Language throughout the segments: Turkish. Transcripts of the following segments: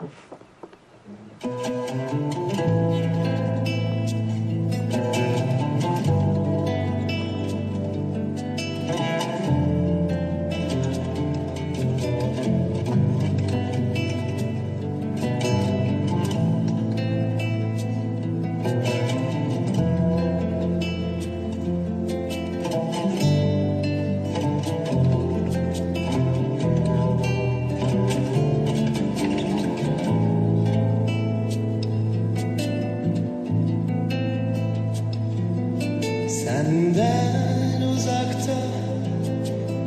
Thank you. Senden uzakta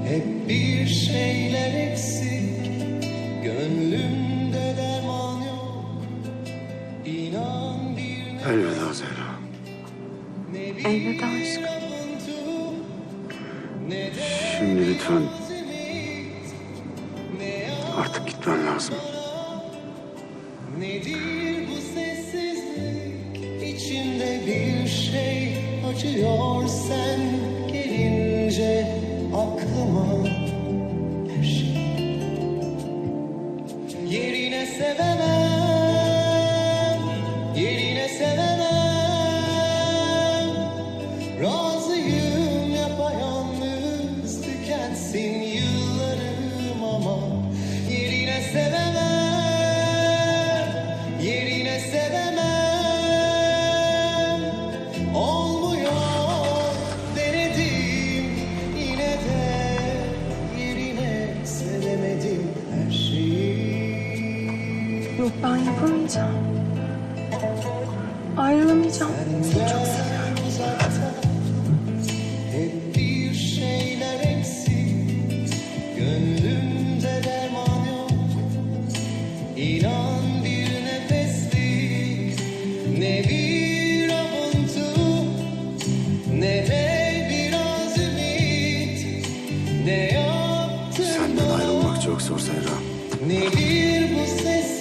hep bir şeyler eksik Gönlümde derman yok İnan bir Elveda Zehra. ne Elveda aşkım. Ne Şimdi lütfen Ne artık gitmen lazım. Nedir acıyor sen gelince aklıma her şey. Yerine sevemem Yok ben yapamayacağım. Ayrılamayacağım. Seni çok seviyorum. uzakta Hep bir şeyler eksik Gönlümde derman yok İnan bir nefeslik Ne bir avuntu Ne de biraz ümit Ne yaptım Senden ayrılmak çok zor Zehra. Nedir bu sessizlik?